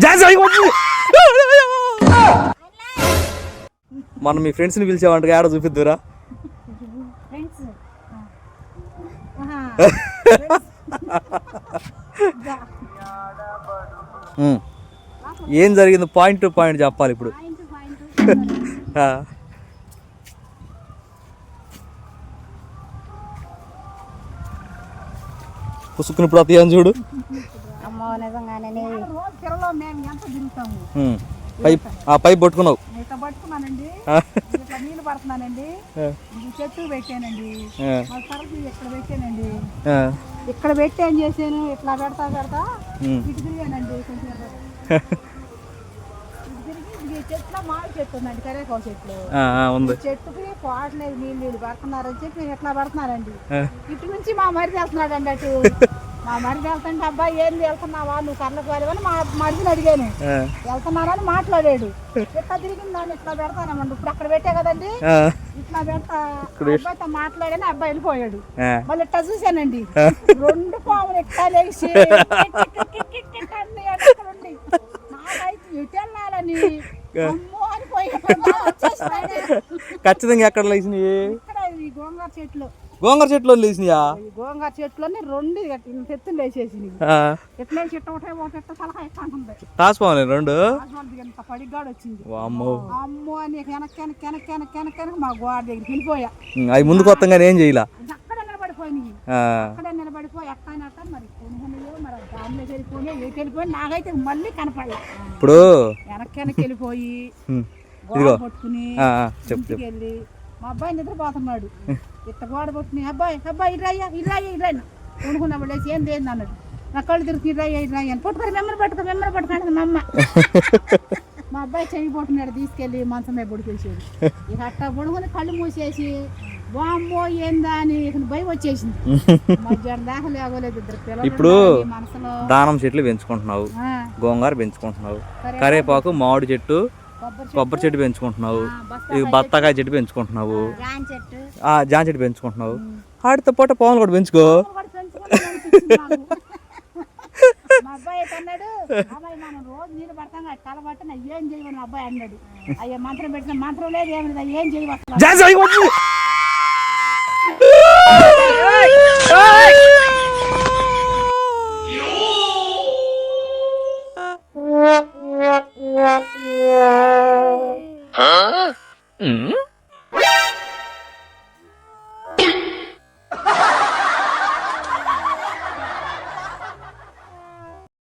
Johne's మనం మీ ఫ్రెండ్స్ని పిలిచామంటే ఆడ చూపిద్దురా. ఏం జరిగింది పాయింట్ టు పాయింట్ చెప్పాలి ఇప్పుడు. పాయింట్ పాయింట్ ఆ. పుసుకుని ఇప్పుడు చూడు. అమ్మో నిజంగానే తిరలో మేము ఎంత తిరుగుతాము. పైప్ ఆ పైప్ పట్టుకున్నావు. ఇట్లా పట్టుకున్నానండి. ఇట్లా నీళ్ళు పడుతున్నానండి. చెట్టు పెట్టానండి. ఇక్కడ పెట్టానండి? ఆ. ఇక్కడ పెట్టి ఏం చేశాను? ఇట్లా పెడతా పెడతా. ఇటు తిరిగానండి కొంచెం చెట్లు మామిడి చెట్టు ఉందండి చెట్లు ఆ, ఆ, ఉంది. చెట్టుకి పోవట్లేదు నీళ్ళు నీళ్ళు పడుతున్నారని చెప్పి ఇట్లా పడుతున్నారండి. ఇటు నుంచి మా మరిది వెళ్తున్నాడండి అటు. మా మరిది వెళ్తుంటే అబ్బాయి ఏంది వెళ్తున్నావా? నువ్వు కళ్ళకు వెళ్ళవని మా మరిదిని అడిగాను. ఆ. వెళ్తున్నారని మాట్లాడాడు. ఇట్లా తిరిగింది దాన్ని ఇట్లా పెడతానమండి ఇప్పుడు అక్కడ పెట్టా కదండి. ఇట్లా పెడతా అబ్బాయితో మాట్లాడని అబ్బాయి వెళ్ళిపోయాడు. మళ్ళీ ఇట్లా చూశానండి. రెండు పాములు ఇట్లా లేచి నాకైతే ఎటు వెళ్ళాలని. ఖచ్చితంగా ఎక్కడ లేచినాయి ఇక్కడ ఈ గోంగూర చెట్లు. గోంగూర చెట్లు లేచినాయా గోంగూర చెట్లని రెండు తెత్తులు వేసేసి ఆ. ఎట్లా చెట్టు ఒకటే ఒకటి ఎట్ట సలహా ఎట్లా ఉంటుంది తాసిపోవాలి రెండు? ఎంత పడిగాడు వచ్చింది. వామ్మో అమ్మో. అని వెనక వెనక వెనక వెనక వెనక వెనక మా గోడ దగ్గరికి వెళ్ళిపోయా. అవి ముందు కొత్తగానే ఏం చేయలా? అక్కడే నిలబడిపోయినాయి. అక్కడే నిలబడిపోయి అని అట్ట మరి మరి దానిలో వెళ్ళిపోయి వెళ్ళిపోయి నాకైతే మళ్ళీ కనపడలే. ఇప్పుడు? వెనక వెనక వెళ్ళిపోయి గోడ పట్టుకుని చెప్పు వెళ్ళి మా అబ్బాయి నిద్రపోతున్నాడు. ఇట్ట గోడ పట్టుకుని అబ్బాయి అబ్బాయి ఇర్రాయ్యా ఇర్రాయ్యా ఇర్రాయ్యా కొనుక్కున్నప్పుడు లేచి ఏం ఏంది? అన్నాడు. నా కళ్ళు తిరుగుతుంది ఇర్రాయ్యా ఇర్రాయ్యా అని. పట్టుకొని మెమ్మరి పట్టుకో మెమ్మరి పట్టుకున్నాడు మా అమ్మ. మా అబ్బాయి చెయ్యి పట్టుకున్నాడు తీసుకెళ్ళి మంచం మీద పొడికేసాడు ఇక అట్ట పొడుగుని కళ్ళు మూసేసి వామ్మో ఏందా అని ఇక భయం వచ్చేసింది. మధ్యాహ్నం దాకా లేవలేదు ఇద్దరు పిల్లలు ఇప్పుడు దానం చెట్లు పెంచుకుంటున్నావు గోంగూర పెంచుకుంటున్నావు. కరేపాకు మామిడి చెట్టు కొబ్బరి చెట్టు, పెంచుకుంటున్నావు. ఇది బత్తాకాయ చెట్టు పెంచుకుంటున్నావు. జాన్ చెట్టు. ఆ జామ చెట్టు పెంచుకుంటున్నావు. వాటితో పాటు పాములు కూడా పెంచుకో. అబ్బాయి అన్నాడు అబ్బాయి మనం రోజు నీళ్ళు పడతాం కదా కలబట్టి నా ఏం చేయమని మా అబ్బాయి అన్నాడు. అయ్యా మంత్రం పెట్టిన మంత్రం లేదు ఏమి ఏం చేయవచ్చు 嗯嗯？